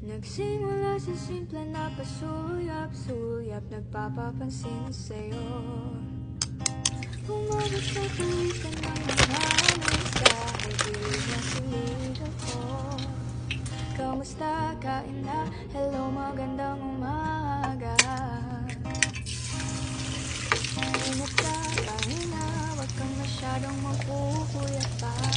Nagsimula sa simple na pasuyap-suyap Nagpapapansin sa'yo Umabot sa ka ng mahalis Dahil pilit na silid ako Kamusta? Kain na? Hello, magandang umaga Ingat ka, pahinga Huwag kang masyadong magpupuyat pa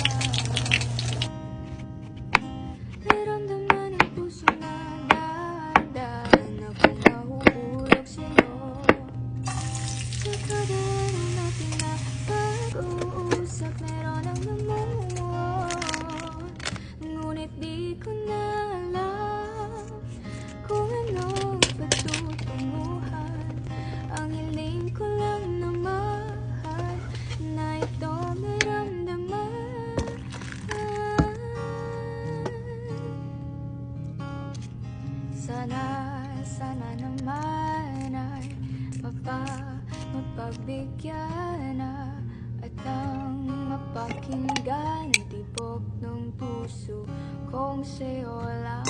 Sana, sana naman ay mapa, mapagbigyan na At ang mapakinggan Tibok ng puso kong sa'yo lang